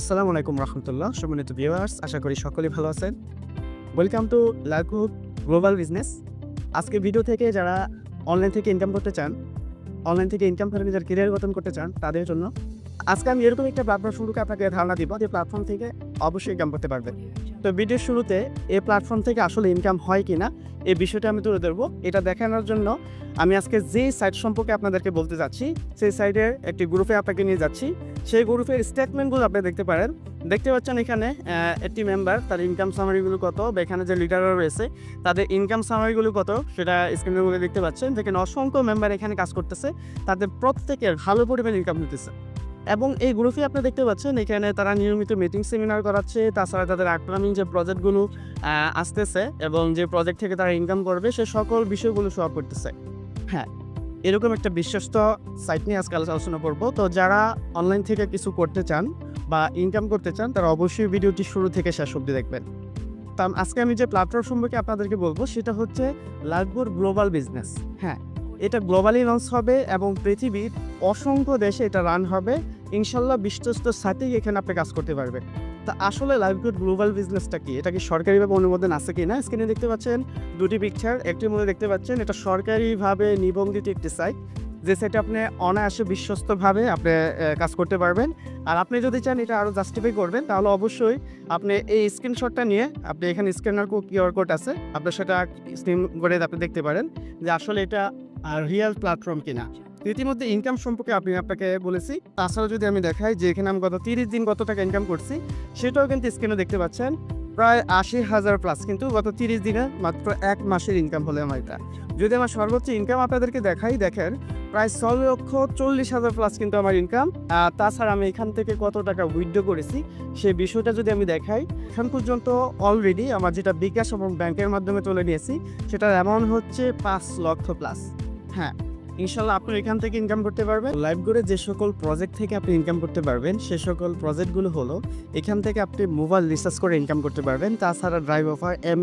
আসসালামু আলাইকুম রহমতুল্লাহ, সম্মানিত ভিউয়ার্স আশা করি সকলেই ভালো আছেন। ওয়েলকাম টু লাইকু গ্লোবাল বিজনেস আজকে ভিডিও থেকে যারা অনলাইন থেকে ইনকাম করতে চান অনলাইন থেকে ইনকাম করে নিজের কেরিয়ার গঠন করতে চান, তাদের জন্য আজকে আমি এরকম একটা প্ল্যাটফর্ম শুরুকে আপনাকে ধারণা দিব যে প্ল্যাটফর্ম থেকে অবশ্যই ইনকাম করতে পারবেন তো ভিডিওর শুরুতে এই প্ল্যাটফর্ম থেকে আসলে ইনকাম হয় কি না এই বিষয়টা আমি তুলে ধরবো। এটা দেখানোর জন্য আমি আজকে যে সাইট সম্পর্কে আপনাদেরকে বলতে যাচ্ছি, সেই সাইটের একটি গ্রুপে আপনাকে নিয়ে যাচ্ছি। সেই গ্রুপের স্টেটমেন্টগুলো আপনি দেখতে পারেন। দেখতে পাচ্ছেন এখানে একটি মেম্বার তার ইনকাম সামারিগুলো কত, বা এখানে যে লিডাররা রয়েছে, তাদের ইনকাম সামারিগুলো কত, সেটা স্ক্রিনের মধ্যে দেখতে পাচ্ছেন। দেখেন, অসংখ্য মেম্বার এখানে কাজ করতেছে। তাদের প্রত্যেকের ভালো পরিমাণ ইনকাম হতেছে এবং এই গ্রুপে আপনি দেখতে পাচ্ছেন, এখানে তারা নিয়মিত মিটিং সেমিনার করাচ্ছে, তাছাড়া তাদের আপকামিং যে প্রজেক্টগুলো আসতেছে এবং যে প্রজেক্ট থেকে তারা ইনকাম করবে, সে সকল বিষয়গুলো সব করতেছে। হ্যাঁ এরকম একটা বিশ্বস্ত সাইট নিয়ে আজকে আলোচনা করব। তো যারা অনলাইন থেকে কিছু করতে চান বা ইনকাম করতে চান, তারা অবশ্যই ভিডিওটি শুরু থেকে শেষ অবধি দেখবেন। তা আজকে আমি যে প্ল্যাটফর্ম সম্পর্কে আপনাদেরকে বলব, সেটা হচ্ছে লাইভবোর গ্লোবাল বিজনেস হ্যাঁ এটা গ্লোবালি লঞ্চ হবে এবং পৃথিবীর অসংখ্য দেশে এটা রান হবে। ইনশাল্লাহ বিশ্বস্ত সাথেই এখানে আপনি কাজ করতে পারবেন। তা আসলে লাইভগুড গ্লোবাল বিজনেসটা কি? এটা কি সরকারিভাবে অনুমোদন আছে কি না? স্ক্রিনে দেখতে পাচ্ছেন দুটি পিকচার একটির মধ্যে দেখতে পাচ্ছেন এটা সরকারিভাবে নিবন্ধিত একটি সাইট যে সাইটে আপনি অনায়াসে বিশ্বস্তভাবে আপনি কাজ করতে পারবেন। আর আপনি যদি চান এটা আরও জাস্টিফাই করবেন, তাহলে অবশ্যই আপনি এই স্ক্রিনশটটা নিয়ে আপনি এখানে স্ক্যানার কিউআর কোড আছে আপনি সেটা স্ক্রিন করে আপনি দেখতে পারেন যে আসলে এটা রিয়েল প্ল্যাটফর্ম কিনা। ইতিমধ্যে ইনকাম সম্পর্কে আমি আপনাকে বলেছি। তাছাড়া যদি আমি দেখাই যে এখানে আমি গত তিরিশ দিন কত টাকা ইনকাম করছি, সেটাও কিন্তু স্ক্রিনে দেখতে পাচ্ছেন। প্রায় আশি হাজার প্লাস কিন্তু গত তিরিশ দিনে মাত্র এক মাসের ইনকাম হলে আমার এটা। যদি আমার সর্বোচ্চ ইনকাম আপনাদেরকে দেখাই, দেখেন, প্রায় ছয় লক্ষ চল্লিশ হাজার প্লাস কিন্তু আমার ইনকাম আর তাছাড়া আমি এখান থেকে কত টাকা উইথড্র করেছি, সেই বিষয়টা যদি আমি দেখাই, এখন পর্যন্ত অলরেডি আমার যেটা বিকাশ এবং ব্যাংকের মাধ্যমে তুলে নিয়েছি, সেটার অ্যামাউন্ট হচ্ছে পাঁচ লক্ষ প্লাস হ্যাঁ। ইনশাল্লাহ আপনি এখান থেকে ইনকাম করতে পারবেন। লাইভ করে যে সকল প্রজেক্ট থেকে আপনি ইনকাম করতে পারবেন, সে সকল প্রজেক্টগুলো হলো, এখান থেকে আপনি মোবাইল রিচার্জ করে ইনকাম করতে পারবেন। তাছাড়া ড্রাইভ অফার এম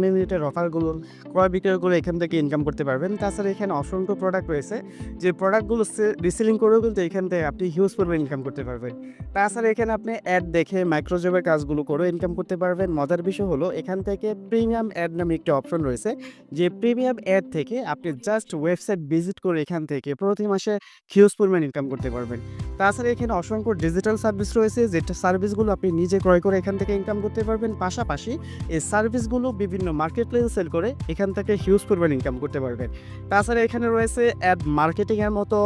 অফারগুলো ক্রয় বিক্রয় করে এখান থেকে ইনকাম করতে পারবেন। তাছাড়া এখানে অসংখ্য প্রোডাক্ট রয়েছে। যে প্রোডাক্টগুলো রিসেলিং করেও কিন্তু এখান থেকে আপনি হিউজ পরিমাণ ইনকাম করতে পারবেন। তাছাড়া এখানে আপনি অ্যাড দেখে মাইক্রোজবের কাজগুলো করেও ইনকাম করতে পারবেন। মজার বিষয় হলো, এখান থেকে প্রিমিয়াম অ্যাড নামে একটি অপশন রয়েছে। যে প্রিমিয়াম অ্যাড থেকে আপনি জাস্ট ওয়েবসাইট ভিজিট করে এখান থেকে প্রতি মাসে হিউজ পরিমাণ ইনকাম করতে পারবেন। তাছাড়া এখানে অসংখ্য ডিজিটাল সার্ভিস রয়েছে, যেটা সার্ভিসগুলো আপনি নিজে ক্রয় করে এখান থেকে ইনকাম করতে পারবেন। পাশাপাশি এই সার্ভিসগুলো বিভিন্ন মার্কেট প্লেসে সেল করে এখান থেকে হিউজ পরিমাণ ইনকাম করতে পারবেন। তাছাড়া এখানে রয়েছে অ্যাড মার্কেটিংয়ের মতো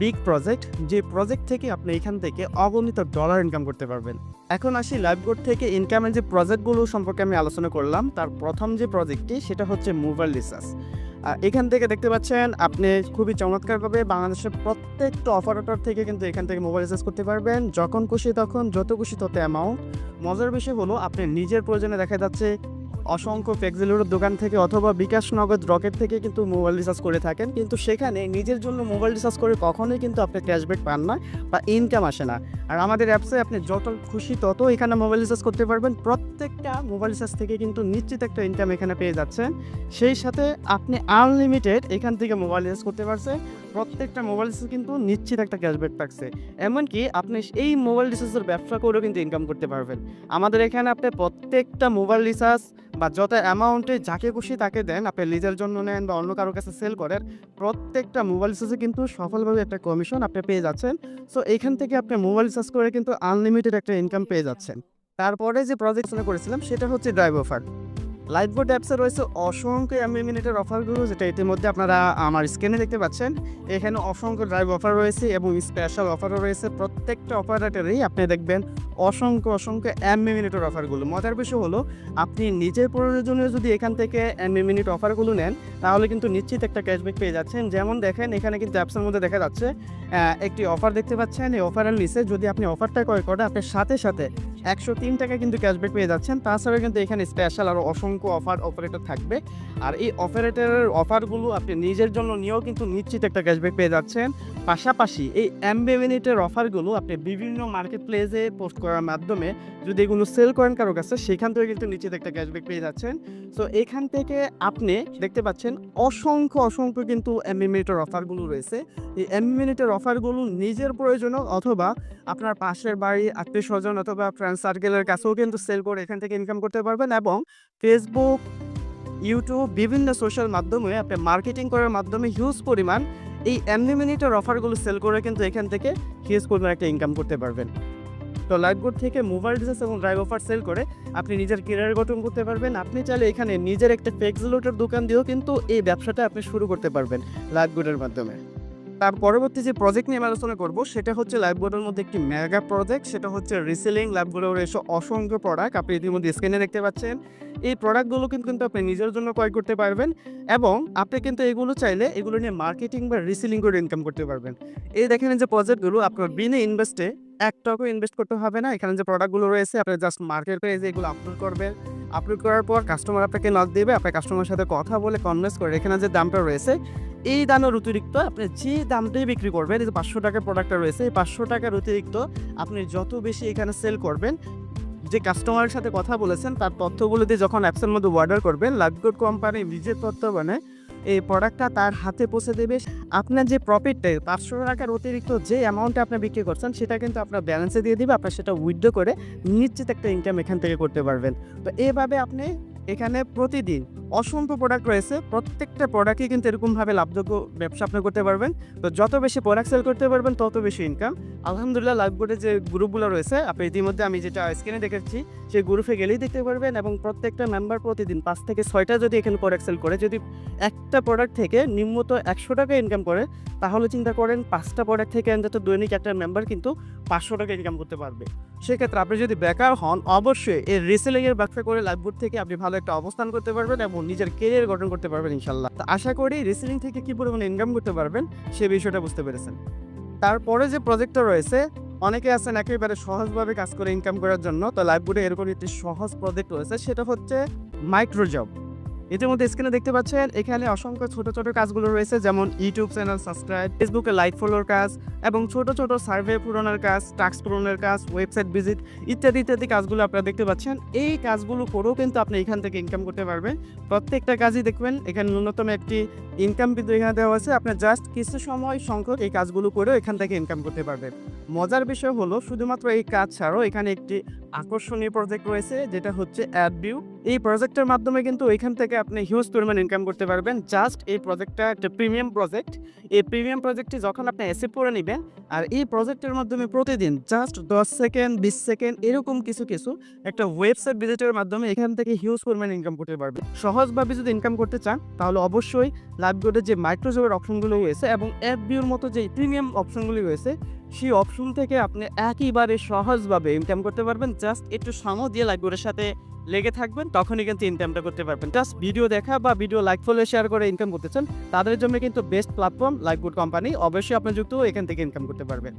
বিগ প্রজেক্ট, যে প্রজেক্ট থেকে আপনি এখান থেকে অগণিত ডলার ইনকাম করতে পারবেন। এখন আসি লাইভবোর্ড থেকে ইনকামের যে প্রজেক্টগুলো সম্পর্কে আমি আলোচনা করলাম, তার প্রথম যে প্রজেক্টটি, সেটা হচ্ছে মোবাইল রিসার্চ এখান থেকে দেখতে পাচ্ছেন, আপনি খুবই চমৎকারভাবে বাংলাদেশের প্রত্যেকটা অপারেটর থেকে কিন্তু এখান থেকে মোবাইল রিচার্জ করতে পারবেন, যখন খুশি তখন, যত খুশি তত অ্যামাউন্ট মজার বিষয় হলো, আপনি নিজের প্রয়োজনে দেখা যাচ্ছে অসংখ্য ফ্লেক্সিলোর দোকান থেকে অথবা বিকাশ নগদ রকেট থেকে কিন্তু মোবাইল রিচার্জ করে থাকেন। কিন্তু সেখানে নিজের জন্য মোবাইল রিচার্জ করে কখনোই কিন্তু আপনি ক্যাশব্যাক পান না বা ইনকাম আসে না। আর আমাদের অ্যাপসে আপনি যত খুশি তত এখানে মোবাইল রিচার্জ করতে পারবেন। প্রত্যেকটা মোবাইল রিচার্জ থেকে কিন্তু নিশ্চিত একটা ইনকাম এখানে পেয়ে যাচ্ছেন। সেই সাথে আপনি আনলিমিটেড এখান থেকে মোবাইল রিচার্জ করতে পারছেন। প্রত্যেকটা মোবাইল রিচার্জ কিন্তু নিশ্চিত একটা ক্যাশব্যাক থাকছে। এমনকি আপনি এই মোবাইল রিচার্জের ব্যবসা করেও কিন্তু ইনকাম করতে পারবেন। আমাদের এখানে আপনি প্রত্যেকটা মোবাইল রিচার্জ বা যত অ্যামাউন্টে যাকে খুশি তাকে দেন, আপনি নিজের জন্য নেন বা অন্য কারোর কাছে সেল করেন, প্রত্যেকটা মোবাইল রিচার্জে কিন্তু সফলভাবে একটা কমিশন আপনি পেয়ে যাচ্ছেন। সো এখান থেকে আপনি মোবাইল রিচার্জ করে কিন্তু আনলিমিটেড একটা ইনকাম পেয়ে যাচ্ছেন। তারপরে যে প্রজেক্ট করেছিলাম, সেটা হচ্ছে ড্রাইভ অফার লাইফবোর্ড অ্যাপসে রয়েছে অসংখ্য এমবি অফারগুলো যেটা ইতিমধ্যে আপনারা আমার স্ক্রিনে দেখতে পাচ্ছেন। এখানে অসংখ্য ড্রাইভ অফার রয়েছে এবং স্পেশাল অফারও রয়েছে। প্রত্যেকটা অপারেটরেই আপনি দেখবেন অসংখ্য অসংখ্য এমবি মিনিটের অফারগুলো মজার বিষয় হলো, আপনি নিজের প্রয়োজনীয় যদি এখান থেকে এমবি মিনিট অফারগুলো নেন, তাহলে কিন্তু নিশ্চিত একটা ক্যাশব্যাক পেয়ে যাচ্ছেন। যেমন দেখেন, এখানে কিন্তু অ্যাপসের মধ্যে দেখা যাচ্ছে একটি অফার দেখতে পাচ্ছেন। এই অফারের নিচে যদি আপনি অফারটা ক্রয় করেন, আপনার সাথে সাথে একশো তিন টাকা কিন্তু ক্যাশব্যাক পেয়ে যাচ্ছেন। তাছাড়া কিন্তু এখানে স্পেশাল আরও অসংখ্য অফার অপারেটর থাকবে। আর এই অপারেটরের অফারগুলো আপনি নিজের জন্য নিয়েও কিন্তু নিশ্চিত একটা ক্যাশব্যাক পেয়ে যাচ্ছেন। পাশাপাশি এই এমবি মিনিটের অফারগুলো আপনি বিভিন্ন মার্কেট প্লেসে পোস্ট করার মাধ্যমে যদি এগুলো সেল করেন কারও কাছে, সেখান থেকে কিন্তু নিশ্চিত একটা ক্যাশব্যাক পেয়ে যাচ্ছেন। সো এখান থেকে আপনি দেখতে পাচ্ছেন অসংখ্য অসংখ্য কিন্তু এমবি মিনিটের অফারগুলো রয়েছে। এই এমবি মিনিটের অফারগুলো নিজের প্রয়োজনও অথবা আপনার পাশের বাড়ি আত্মীয় স্বজন অথবা ফ্রেন্ড সার্কেলের কাছেও কিন্তু সেল করে এখান থেকে ইনকাম করতে পারবেন এবং ফেসবুক ইউটিউব বিভিন্ন সোশ্যাল মাধ্যমে আপনি মার্কেটিং করার মাধ্যমে হিউজ পরিমাণ এই অ্যানলিমিটেড অফারগুলো সেল করে কিন্তু এখান থেকে হিউজ পরিমাণ একটা ইনকাম করতে পারবেন। তো লাইফবোর্ড থেকে মোবাইল ডিভাইস এবং ড্রাইভ অফার সেল করে আপনি নিজের কেরিয়ার গঠন করতে পারবেন। আপনি চাইলে এখানে নিজের একটা ফ্লেক্সিলোটের দোকান দিয়েও কিন্তু এই ব্যবসাটা আপনি শুরু করতে পারবেন লাইফবোর্ডের মাধ্যমে। তার পরবর্তী যে প্রজেক্ট নিয়ে আলোচনা করব, সেটা হচ্ছে লাইফবোর্ডের মধ্যে একটি মেগা প্রজেক্ট সেটা হচ্ছে রিসেলিং লাইফবোর্ডের এসব অসংখ্য প্রোডাক্ট আপনি ইতিমধ্যে স্ক্রিনে দেখতে পাচ্ছেন। এই প্রোডাক্টগুলো কিন্তু আপনি নিজের জন্য ক্রয় করতে পারবেন এবং আপনি কিন্তু এগুলো চাইলে এগুলো নিয়ে মার্কেটিং বা রিসেলিং করে ইনকাম করতে পারবেন। এই দেখেন যে প্রজেক্টগুলো আপনার বিনা ইনভেস্টে এক টাকাও ইনভেস্ট করতে হবে না। এখানে যে প্রোডাক্টগুলো রয়েছে, আপনি জাস্ট মার্কেট পেজে এগুলো আপলোড করবেন। আপলোড করার পর কাস্টমার আপনাকে নক দেবে, আপনার কাস্টমারের সাথে কথা বলে কনভেন্স করে। এখানে যে দামটা রয়েছে এই দামের অতিরিক্ত আপনি যে দামটাই বিক্রি করবেন, এই যে পাঁচশো টাকার প্রোডাক্টটা রয়েছে, এই পাঁচশো টাকার অতিরিক্ত আপনি যত বেশি এখানে সেল করবেন, যে কাস্টমারের সাথে কথা বলেছেন, তার তথ্যগুলো দিয়ে যখন অ্যাপসের মধ্যে অর্ডার করবেন লাভগুড কোম্পানি নিজের মানে এই প্রোডাক্টটা তার হাতে পৌঁছে দেবে। আপনার যে প্রফিটটা পাঁচশো টাকার অতিরিক্ত যে অ্যামাউন্টে আপনি বিক্রি করছেন, সেটা কিন্তু আপনার ব্যালেন্সে দিয়ে দিবে, আপনার সেটা উইথড্র করে নিশ্চিত একটা ইনকাম এখান থেকে করতে পারবেন। তো এভাবে আপনি এখানে প্রতিদিন অসংখ্য প্রোডাক্ট রয়েছে। প্রত্যেকটা প্রোডাক্টই কিন্তু এরকমভাবে লাভযোগ্য ব্যবসা আপনি করতে পারবেন। তো যত বেশি প্রোডাক্ট সেল করতে পারবেন, তত বেশি ইনকাম আলহামদুলিল্লাহ লাইভবোর্ডে যে গ্রুপগুলো রয়েছে, আপনি ইতিমধ্যে আমি যেটা স্ক্রিনে দেখেছি, সেই গ্রুপে গেলেই দেখতে পারবেন এবং প্রত্যেকটা মেম্বার প্রতিদিন পাঁচ থেকে ছয়টা যদি এখানে প্রোডাক্ট সেল করে, যদি একটা প্রোডাক্ট থেকে নিম্নত একশো টাকা ইনকাম করে, তাহলে চিন্তা করেন পাঁচটা প্রোডাক্ট থেকে অন্তত দৈনিক একটা মেম্বার কিন্তু পাঁচশো টাকা ইনকাম করতে পারবে। সেক্ষেত্রে আপনি যদি বেকার হন, অবশ্যই এই রিসেলিংয়ের ব্যবসা করে লাইভবোর্ড থেকে আপনি ভালো একটা অবস্থান করতে পারবেন এবং নিজের কেরিয়ার গঠন করতে পারবেন ইনশাল্লাহ তো আশা করি রিসেলিং থেকে কী পরিমাণে ইনকাম করতে পারবেন, সে বিষয়টা বুঝতে পেরেছেন। তারপরে যে প্রজেক্টটা রয়েছে, অনেকে আছেন একেবারে সহজভাবে কাজ করে ইনকাম করার জন্য, তো লাইফবুডে এরকম একটি সহজ প্রজেক্ট রয়েছে, সেটা হচ্ছে মাইক্রো জব ইতিমধ্যে স্ক্রিনে দেখতে পাচ্ছেন, এখানে অসংখ্য ছোট ছোট কাজগুলো রয়েছে, যেমন ইউটিউব চ্যানেল সাবস্ক্রাইব, ফেসবুকে লাইক ফলোর কাজ, এবং ছোট ছোট সার্ভে পূরণের কাজ, টাস্ক পূরণের কাজ, ওয়েবসাইট ভিজিট ইত্যাদি ইত্যাদি কাজগুলো আপনারা দেখতে পাচ্ছেন। এই কাজগুলো করেও কিন্তু আপনি এখান থেকে ইনকাম করতে পারবেন। প্রত্যেকটা কাজই দেখবেন, এখানে ন্যূনতম একটি ইনকাম কিন্তু এখানে দেওয়া আছে আপনার জাস্ট কিছু সময় সংখ্যক এই কাজগুলো করেও এখান থেকে ইনকাম করতে পারবেন। মজার বিষয় হলো শুধুমাত্র এই কাজ ছাড়াও এখানে একটি আকর্ষণীয় প্রজেক্ট রয়েছে, যেটা হচ্ছে অ্যাড ভিউ এই প্রজেক্টের মাধ্যমে কিন্তু এখান থেকে আপনি হিউজ পরিমাণ ইনকাম করতে পারবেন। জাস্ট এই প্রজেক্টটা একটা প্রিমিয়াম প্রজেক্ট এই প্রিমিয়াম প্রজেক্টটি যখন আপনি অ্যাসেপ্ট করে নেবেন, আর এই প্রজেক্টের মাধ্যমে প্রতিদিন জাস্ট দশ সেকেন্ড বিশ সেকেন্ড এরকম কিছু কিছু একটা ওয়েবসাইট ভিজিটের মাধ্যমে এখান থেকে হিউজ পরিমাণ ইনকাম করতে পারবেন। সহজভাবে যদি ইনকাম করতে চান, তাহলে অবশ্যই লাভগোডের যে মাইক্রোজবের অপশনগুলো রয়েছে এবং অ্যাপ ভিউর মতো যে প্রিমিয়াম অপশনগুলি রয়েছে সেই অপশন থেকে আপনি একইবারে সহজভাবে ইনকাম করতে পারবেন। জাস্ট একটু সামো দিয়ে লাইভবোর্ডের সাথে লেগে থাকবেন, তখনই কিন্তু ইনকামটা করতে পারবেন। জাস্ট ভিডিও দেখা বা ভিডিও লাইক ফলো শেয়ার করে ইনকাম করতে চান, তাদের জন্য কিন্তু বেস্ট প্ল্যাটফর্ম লাইকগুড কোম্পানি অবশ্যই আপনি যুক্ত এখান থেকে ইনকাম করতে পারবেন।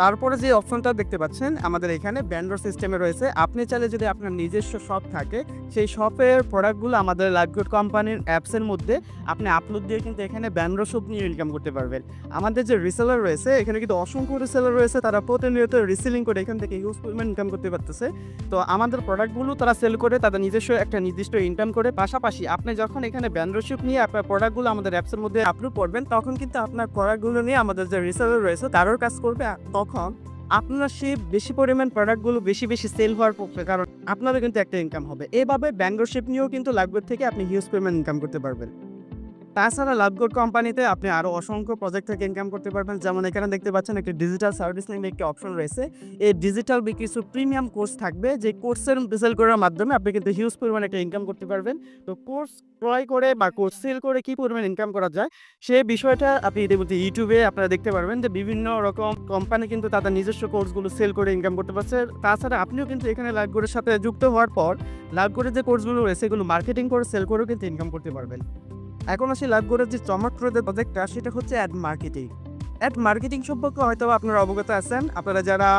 তারপরে যে অপশনটা দেখতে পাচ্ছেন, আমাদের এখানে ব্যান্ডর সিস্টেমে রয়েছে। আপনি চাইলে যদি আপনার নিজস্ব শপ থাকে, সেই শপের প্রোডাক্টগুলো আমাদের লাইভগুড কোম্পানির অ্যাপসের মধ্যে আপনি আপলোড দিয়ে কিন্তু এখানে ব্যান্ডর শপ নিয়ে ইনকাম করতে পারবেন। আমাদের যে রিসেলার রয়েছে, এখানে কিন্তু অসংখ্য রিসেলার রয়েছে, তারা প্রতিনিয়ত রিসেলিং করে এখান থেকে ইউজ পরিমাণ ইনকাম করতে পারতেছে। তো আমাদের প্রোডাক্টগুলো তারা সেল করে, তাদের নিজস্ব একটা নির্দিষ্ট ইনকাম করে। পাশাপাশি আপনি যখন এখানে ব্যান্ডরশিপ নিয়ে আপনার প্রোডাক্টগুলো আমাদের অ্যাপসের মধ্যে আপলোড করবেন, তখন কিন্তু আপনার প্রোডাক্টগুলো নিয়ে আমাদের যে রিসেলার রয়েছে, তারও কাজ করবে। তখন আপনার সেই বেশি পরিমাণ প্রোডাক্টগুলো বেশি বেশি সেল হওয়ার পক্ষে কারণ আপনারও কিন্তু একটা ইনকাম হবে। এভাবে ব্যাঙ্গরশিপ নিয়েও কিন্তু লাগবে থেকে আপনি হিউজ পরিমাণ ইনকাম করতে পারবেন। তাছাড়া লাভগোড কোম্পানিতে আপনি আরও অসংখ্য প্রজেক্ট থেকে ইনকাম করতে পারবেন। যেমন এখানে দেখতে পাচ্ছেন একটি ডিজিটাল সার্ভিস নামে একটি অপশন রয়েছে। এই ডিজিটাল কিছু প্রিমিয়াম কোর্স থাকবে। যে কোর্সের সেল করার মাধ্যমে আপনি কিন্তু হিউজ পরিমাণে একটা ইনকাম করতে পারবেন। তো কোর্স ক্রয় করে বা কোর্স সেল করে কী পরিমাণ ইনকাম করা যায় সেই বিষয়টা আপনি ইতিমধ্যে ইউটিউবে আপনারা দেখতে পারবেন যে বিভিন্ন রকম কোম্পানি কিন্তু তাদের নিজস্ব কোর্সগুলো সেল করে ইনকাম করতে পারছে। তাছাড়া আপনিও কিন্তু এখানে লাভগোডের সাথে যুক্ত হওয়ার পর লাভগোডের যে কোর্সগুলো রয়েছে সেগুলো মার্কেটিং করে সেল করেও কিন্তু ইনকাম করতে পারবেন। এখন আসি যে চমৎকার যে প্রজেক্টটা সেটা হচ্ছে অ্যাড মার্কেটিং অ্যাড মার্কেটিং সম্পর্কে হয়তো আপনারা অবগত আছেন। আপনারা যারা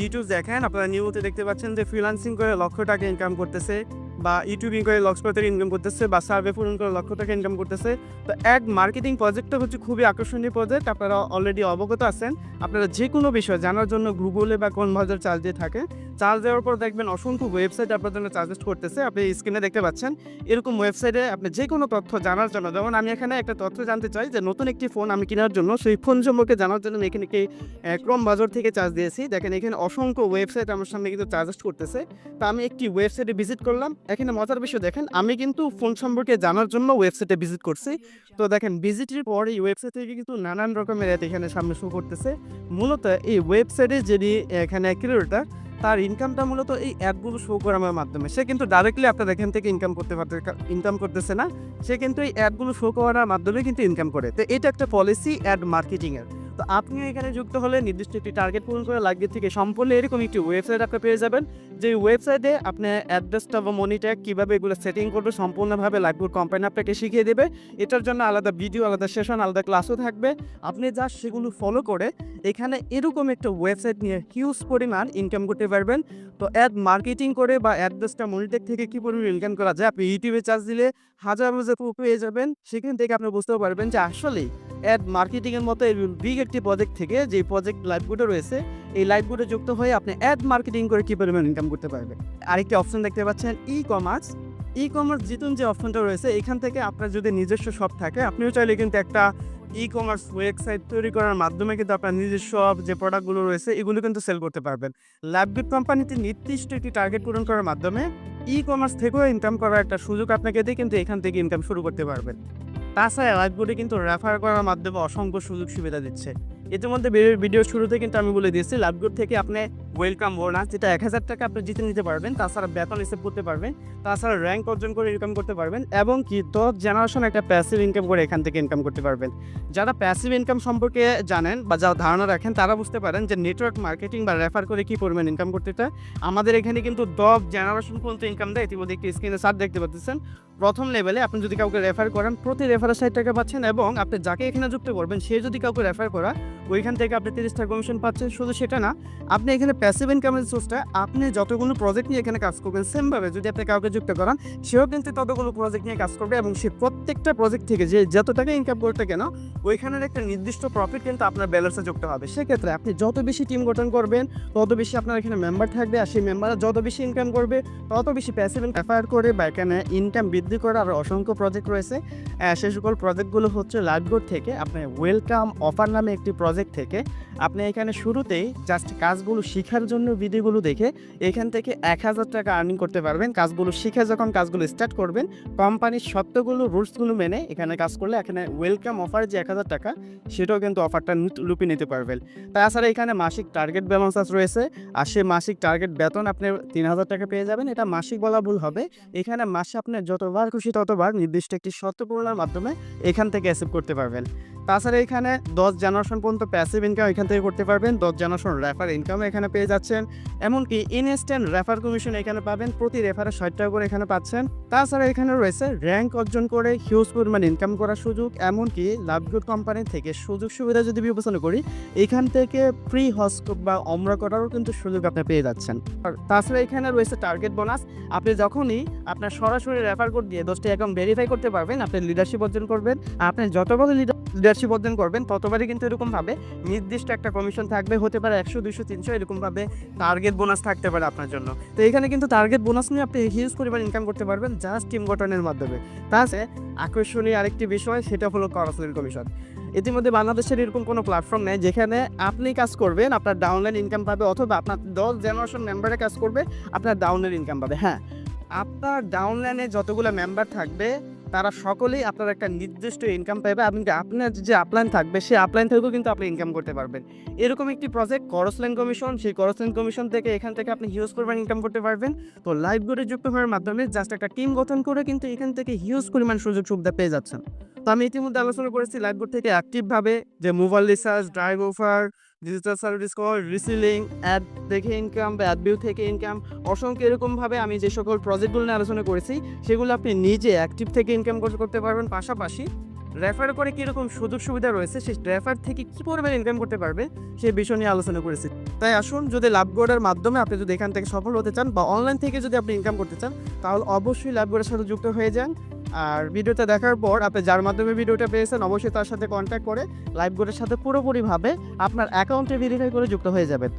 ইউটিউব দেখেন, আপনারা নিউজে দেখতে পাচ্ছেন যে ফ্রিলান্সিং করে লক্ষ টাকা ইনকাম করতেছে বা ইউটিউবিং করে লক্ষ টাকা ইনকাম করতেছে বা সার্ভে পূরণ করে লক্ষ টাকা ইনকাম করতেছে। তো অ্যাড মার্কেটিং প্রজেক্টটা হচ্ছে খুবই আকর্ষণীয় প্রজেক্ট আপনারা অলরেডি অবগত আছেন। আপনারা যে কোনো বিষয় জানার জন্য গুগলে বা কোন বাজার চার্জ দিয়ে থাকে চার্জ দেওয়ার পর দেখবেন অসংখ্য ওয়েবসাইট আপনার জন্য সাজেস্ট করতেছে। আপনি স্ক্রিনে দেখতে পাচ্ছেন, এরকম ওয়েবসাইটে আপনি যে কোনো তথ্য জানার জন্য, যেমন আমি এখানে একটা তথ্য জানতে চাই যে নতুন একটি ফোন আমি কেনার জন্য, সেই ফোন সম্পর্কে জানার জন্য এখানে একটি ক্রম বাজার থেকে চার্জ দিয়েছি। দেখেন এখানে অসংখ্য ওয়েবসাইট আমার সামনে কিন্তু সাজেস্ট করতেছে। তো আমি একটি ওয়েবসাইটে ভিজিট করলাম। এখানে মজার বিষয় দেখেন, আমি কিন্তু ফোন সম্পর্কে জানার জন্য ওয়েবসাইটে ভিজিট করছি। তো দেখেন ভিজিটের পর এই ওয়েবসাইট থেকে কিন্তু নানান রকমের এখানে সামনে শো করতেছে। মূলত এই ওয়েবসাইটে যদি এখানে ক্রিয়েটার তার ইনকামটা মূলত এই অ্যাপগুলো শো করানোর মাধ্যমে। সে কিন্তু ডাইরেক্টলি আপনার এখান থেকে ইনকাম করতে পারতে ইনকাম করতেছে না। সে কিন্তু এই অ্যাপগুলো শো করার মাধ্যমে কিন্তু ইনকাম করে। তো এটা একটা পলিসি অ্যাড মার্কেটিংয়ের তো আপনি এখানে যুক্ত হলে নির্দিষ্ট একটি টার্গেট পূরণ করে লাগবে থেকে সম্পূর্ণ এরকম একটি ওয়েবসাইট আপনি পেয়ে যাবেন, যে ওয়েবসাইটে আপনি অ্যাড্রেসটা বা মনিট্যাগ কীভাবে এগুলো সেটিং করবে সম্পূর্ণভাবে লাইভগুড কোম্পানি আপনাকে শিখিয়ে দেবে। এটার জন্য আলাদা ভিডিও আলাদা সেশন আলাদা ক্লাসও থাকবে। আপনি যা সেগুলো ফলো করে এখানে এরকম একটা ওয়েবসাইট নিয়ে হিউজ পরিমাণ ইনকাম করতে পারবেন। তো অ্যাড মার্কেটিং করে বা অ্যাড্রেসটা মনিটেক থেকে কী পরিমাণ ইনকাম করা যায়, আপনি ইউটিউবে চার্জ দিলে হাজার হাজার পেয়ে যাবেন। সেখান থেকে আপনি বুঝতেও পারবেন যে আসলেই অ্যাড মার্কেটিংয়ের মতো বিগ একটি প্রজেক্ট থেকে যে প্রজেক্ট লাইভগুলো রয়েছে, এই লাইভগুলো যুক্ত হয়ে আপনি অ্যাড মার্কেটিং করে কী পরিমাণ ইনকাম করতে পারবেন। আরেকটি অপশন দেখতে পাচ্ছেন ই কমার্স ই কমার্স জিতুন যে অপশনটা রয়েছে, এখান থেকে আপনার যদি নিজস্ব শপ থাকে, আপনিও চাইলে কিন্তু একটা ই কমার্স ওয়েবসাইট তৈরি করার মাধ্যমে কিন্তু আপনার নিজস্ব যে প্রোডাক্টগুলো রয়েছে, এগুলো কিন্তু সেল করতে পারবেন। ল্যাবগুড কোম্পানিতে নির্দিষ্ট একটি টার্গেট পূরণ করার মাধ্যমে ই কমার্স থেকেও ইনকাম করার একটা সুযোগ আপনাকে দিয়ে কিন্তু এখান থেকে ইনকাম শুরু করতে পারবেন। তাছাড়া লাইভগুলি কিন্তু রেফার করার মাধ্যমে অসংখ্য সুযোগ সুবিধা দিচ্ছে। ইতিমধ্যে ভিডিও- শুরুতে কিন্তু আমি বলে দিয়েছি লাভগুড থেকে আপনি ওয়েলকাম বোনাস যেটা এক হাজার টাকা আপনি জিতে নিতে পারবেন, তাছাড়া বেতন রিসিভ করতে পারবেন, তাছাড়া র্যাঙ্ক অর্জন করে ইনকাম করতে পারবেন, এবং কি দশ জেনারেশন একটা প্যাসিভ ইনকাম করে এখান থেকে ইনকাম করতে পারবেন। যারা প্যাসিভ ইনকাম সম্পর্কে জানেন বা যারা ধারণা রাখেন, তারা বুঝতে পারেন যে নেটওয়ার্ক মার্কেটিং বা রেফার করে কী পরিমাণ ইনকাম করতে আমাদের এখানে কিন্তু দশ জেনারেশন পর্যন্ত ইনকাম দেয়। ইতিমধ্যে একটি স্ক্রিনে সার দেখতে পাচ্ছেন। প্রথম লেভেলে আপনি যদি কাউকে রেফার করেন, প্রতি রেফারে ষাট টাকা পাচ্ছেন এবং আপনি যাকে এখানে যুক্ত করবেন, সে যদি কাউকে রেফার করা, ওইখান থেকে আপনি তিরিশ টাকা কমিশন পাচ্ছেন। শুধু সেটা না, আপনি এখানে প্যাসিভ ইনকামের সোর্সটা আপনি যতগুলো প্রজেক্ট নিয়ে এখানে কাজ করবেন সেমভাবে যদি আপনি কাউকে যুক্ত করান, সেও কিন্তু ততগুলো প্রজেক্ট নিয়ে কাজ করবে এবং সে প্রত্যেকটা প্রজেক্ট থেকে যে যত টাকা ইনকাম করতে কেন, ওইখানের একটা নির্দিষ্ট প্রফিট কিন্তু আপনার ব্যালেন্সে যুক্ত হবে। সেক্ষেত্রে আপনি যত বেশি টিম গঠন করবেন, তত বেশি আপনার এখানে মেম্বার থাকবে। আর সেই মেম্বাররা যত বেশি ইনকাম করবে, তত বেশি প্যাসিভ রেফার করে বা এখানে ইনকাম বৃদ্ধি করার আরও অসংখ্য প্রজেক্ট রয়েছে। সে সকল প্রজেক্টগুলো হচ্ছে লাইভবোর্ড থেকে আপনি ওয়েলকাম অফার নামে একটি প্রজেক্ট থেকে আপনি এখানে শুরুতেই জাস্ট কাজগুলো শেখার জন্য ভিডিওগুলো দেখে এখান থেকে এক হাজার টাকা আর্নিং করতে পারবেন। কাজগুলো শিখে যখন কাজগুলো স্টার্ট করবেন কোম্পানির সত্যগুলো রুলসগুলো মেনে এখানে কাজ করলে এখানে ওয়েলকাম অফার যে এক হাজার টাকা, সেটাও কিন্তু অফারটা লুপে নিতে পারবেন। তাছাড়া এখানে মাসিক টার্গেট ব্যালেন্স রয়েছে। আর সে মাসিক টার্গেট বেতন আপনি তিন হাজার টাকা পেয়ে যাবেন। এটা মাসিক বলা ভুল হবে। এখানে মাসে আপনি যতবার খুশি ততবার নির্দিষ্ট একটি শর্ত পূরণের মাধ্যমে এখান থেকে অ্যাসেপ্ট করতে পারবেন। তাছাড়া এখানে দশ জেনারেশন পর্যন্ত প্যাসিভ ইনকাম এখান থেকে করতে পারবেন, দশ জেনারেশন রেফার ইনকাম এখানে পেয়ে যাচ্ছেন, এমনকি ইনস্ট্যান্ট রেফার কমিশন এখানে পাবেন, প্রতি রেফারে ষাট টাকা করে এখানে পাচ্ছেন। তাছাড়া এখানে রয়েছে র্যাঙ্ক অর্জন করে হিউজ পরিমাণ ইনকাম করার সুযোগ, এমনকি লাভগুড কোম্পানি থেকে সুযোগ সুবিধা যদি বিবেচনা করি, এখান থেকে ফ্রি হস্কোপ বা অমরা করারও কিন্তু সুযোগ আপনি পেয়ে যাচ্ছেন। আর তাছাড়া এখানে রয়েছে টার্গেট বোনাস আপনি যখনই আপনার সরাসরি রেফার কোড দিয়ে দশটি অ্যাকাউন্ট ভেরিফাই করতে পারবেন, আপনি লিডারশিপ অর্জন করবেন, আপনি যতবার লিডারশিপ অর্জন করবেন, ততবারই কিন্তু এরকমভাবে নির্দিষ্ট একটা কমিশন থাকবে, হতে পারে একশো দুইশো তিনশো, এরকমভাবে টার্গেট বোনাস থাকতে পারে আপনার জন্য। তো এখানে কিন্তু টার্গেট বোনাস নিয়ে আপনি হিউজ পরিমাণ ইনকাম করতে পারবেন জাস্ট টিম গঠনের মাধ্যমে। তাছাড়া আকর্ষণীয় আরেকটি বিষয়, সেটা হলো করসলের কমিশন ইতিমধ্যে বাংলাদেশের এরকম কোনো প্ল্যাটফর্ম নেই যেখানে আপনি কাজ করবেন, আপনার ডাউনলাইন ইনকাম পাবে অথবা আপনার দশ জেনারেশন মেম্বারে কাজ করবে, আপনার ডাউনলাইন ইনকাম পাবে। হ্যাঁ আপনার ডাউনলাইনে যতগুলো মেম্বার থাকবে তারা সকলেই আপনার একটা নির্দিষ্ট ইনকাম পাবে এবং আপনার যে আপলাইন থাকবে, সেই আপলাইন থেকেও কিন্তু আপনি ইনকাম করতে পারবেন। এরকম একটি প্রজেক্ট করসলাইন কমিশন সেই করসলাইন কমিশন থেকে এখান থেকে আপনি হিউজ পরিমাণ ইনকাম করতে পারবেন। তো লাইভ গোডে যুক্ত হওয়ার মাধ্যমে জাস্ট একটা টিম গঠন করে কিন্তু এখান থেকে হিউজ পরিমাণ সুযোগ সুবিধা পেয়ে যাচ্ছেন। তো আমি ইতিমধ্যে আলোচনা করেছি লাইভ বোর্ড থেকে অ্যাক্টিভভাবে যে mobile research drive offer digital service call reselling ad দেখে ইনকাম বা অ্যাড ভিউ থেকে ইনকাম অসংখ্য এরকমভাবে আমি যে সকল প্রজেক্টগুলো নিয়ে আলোচনা করেছি, সেগুলো আপনি নিজে অ্যাক্টিভ থেকে ইনকাম করতে পারবেন। পাশাপাশি রেফার করে কীরকম সুযোগ সুবিধা রয়েছে, সেই রেফার থেকে কী পরিমাণ ইনকাম করতে পারবে সেই বিষয় নিয়ে আলোচনা করেছি। তাই আসুন, যদি লাভ বোর্ডের মাধ্যমে আপনি যদি এখান থেকে সফল হতে চান বা অনলাইন থেকে যদি আপনি ইনকাম করতে চান, তাহলে অবশ্যই লাভ বোর্ডের সাথে যুক্ত হয়ে যান। আর ভিডিওটা দেখার পর আপনি যার মাধ্যমে ভিডিওটা পেয়েছেন, অবশ্যই তার সাথে কন্ট্যাক্ট করে লাইভ গোডের সাথে পুরোপুরিভাবে আপনার অ্যাকাউন্টে ভেরিফাই করে যুক্ত হয়ে যাবেন।